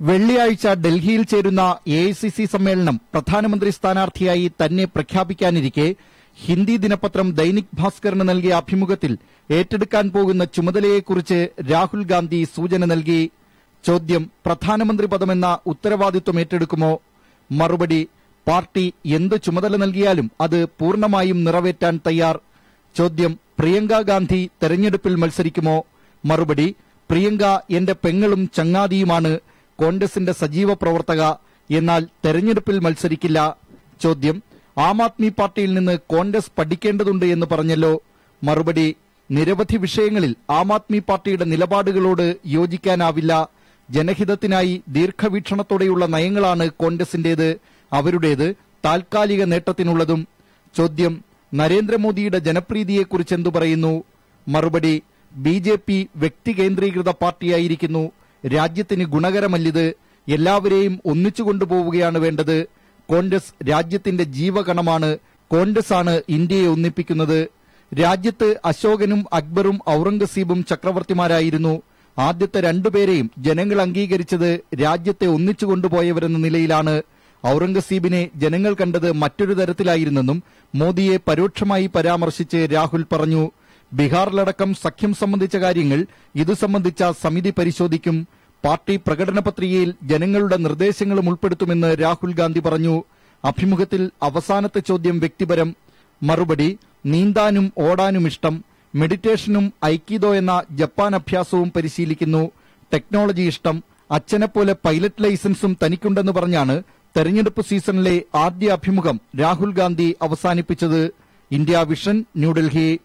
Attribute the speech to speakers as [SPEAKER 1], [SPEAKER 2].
[SPEAKER 1] വെള്ളിയാഴ്ച ഡൽഹിയിൽ ചേരുന്ന എ ഐ സി സി സമ്മേളനം പ്രധാനമന്ത്രി സ്ഥാനാർത്ഥിയായി തന്നെ പ്രഖ്യാപിക്കാനിരിക്കെ ഹിന്ദി ദിനപത്രം ദൈനിക് ഭാസ്കറിന് നൽകിയ അഭിമുഖത്തിൽ ഏറ്റെടുക്കാൻ പോകുന്ന ചുമതലയെക്കുറിച്ച് രാഹുൽ ഗാന്ധി സൂചന നൽകി. ചോദ്യം പ്രധാനമന്ത്രി പദമെന്ന ഉത്തരവാദിത്വം ഏറ്റെടുക്കുമോ? മറുപടി പാർട്ടി എന്ത് ചുമതല നൽകിയാലും അത് പൂർണമായും നിറവേറ്റാൻ തയ്യാർ. ചോദ്യം പ്രിയങ്ക ഗാന്ധി തെരഞ്ഞെടുപ്പിൽ മത്സരിക്കുമോ? മറുപടി പ്രിയങ്ക എന്റെ പെങ്ങളും ചങ്ങാതിയുമാണ്. കോൺഗ്രസിന്റെ സജീവ പ്രവർത്തക എന്നാൽ തെരഞ്ഞെടുപ്പിൽ മത്സരിക്കില്ല. ചോദ്യം ആം ആദ്മി പാർട്ടിയിൽ നിന്ന് കോൺഗ്രസ് പഠിക്കേണ്ടതുണ്ട് എന്ന് പറഞ്ഞല്ലോ. മറുപടി നിരവധി വിഷയങ്ങളിൽ ആം ആദ്മി പാർട്ടിയുടെ നിലപാടുകളോട് യോജിക്കാനാവില്ല. ജനഹിതത്തിനായി ദീർഘവീക്ഷണത്തോടെയുള്ള നയങ്ങളാണ് കോൺഗ്രസിന്റേത് അവരുടേത് താൽക്കാലിക നേട്ടത്തിനുള്ളതും. ചോദ്യം നരേന്ദ്രമോദിയുടെ ജനപ്രീതിയെക്കുറിച്ച് എന്തു പറയുന്നു? മറുപടി ബി ജെ പി വ്യക്തി കേന്ദ്രീകൃത പാർട്ടിയായിരിക്കുന്നു. രാജ്യത്തിന് ഗുണകരമല്ലിത്. എല്ലാവരെയും ഒന്നിച്ചു കൊണ്ടുപോവുകയാണ് വേണ്ടത്. കോൺഗ്രസ് രാജ്യത്തിന്റെ ജീവകണമാണ് കോൺഗ്രസ് ആണ് ഇന്ത്യയെ ഒന്നിപ്പിക്കുന്നത്. രാജ്യത്ത് അശോകനും അക്ബറും ഔറംഗസീബും ചക്രവർത്തിമാരായിരുന്നു. ആദ്യത്തെ രണ്ടുപേരെയും ജനങ്ങൾ അംഗീകരിച്ചത് രാജ്യത്തെ ഒന്നിച്ചു കൊണ്ടുപോയവരെന്ന നിലയിലാണ്. ഔറംഗസീബിനെ ജനങ്ങൾ കണ്ടത് മറ്റൊരു തരത്തിലായിരുന്നെന്നും മോദിയെ പരോക്ഷമായി പരാമർശിച്ച് രാഹുൽ പറഞ്ഞു. ബീഹാറിലടക്കം സഖ്യം സംബന്ധിച്ച കാര്യങ്ങൾ ഇതു സംബന്ധിച്ച സമിതി പരിശോധിക്കും. പാർട്ടി പ്രകടന പത്രികയിൽ ജനങ്ങളുടെ നിർദ്ദേശങ്ങളും ഉൾപ്പെടുത്തുമെന്ന് രാഹുൽ ഗാന്ധി പറഞ്ഞു. അഭിമുഖത്തിൽ അവസാനത്തെ ചോദ്യം വ്യക്തിപരം. മറുപടി നീന്താനും ഓടാനും ഇഷ്ടം. മെഡിറ്റേഷനും ഐക്കിദോ എന്ന ജപ്പാൻ അഭ്യാസവും പരിശീലിക്കുന്നു. ടെക്നോളജി ഇഷ്ടം. അച്ഛനെപ്പോലെ പൈലറ്റ് ലൈസൻസും തനിക്കുണ്ടെന്ന് പറഞ്ഞാണ് തെരഞ്ഞെടുപ്പ് സീസണിലെ ആദ്യ അഭിമുഖം രാഹുൽ ഗാന്ധി അവസാനിപ്പിച്ചത്. India Vision New Delhi.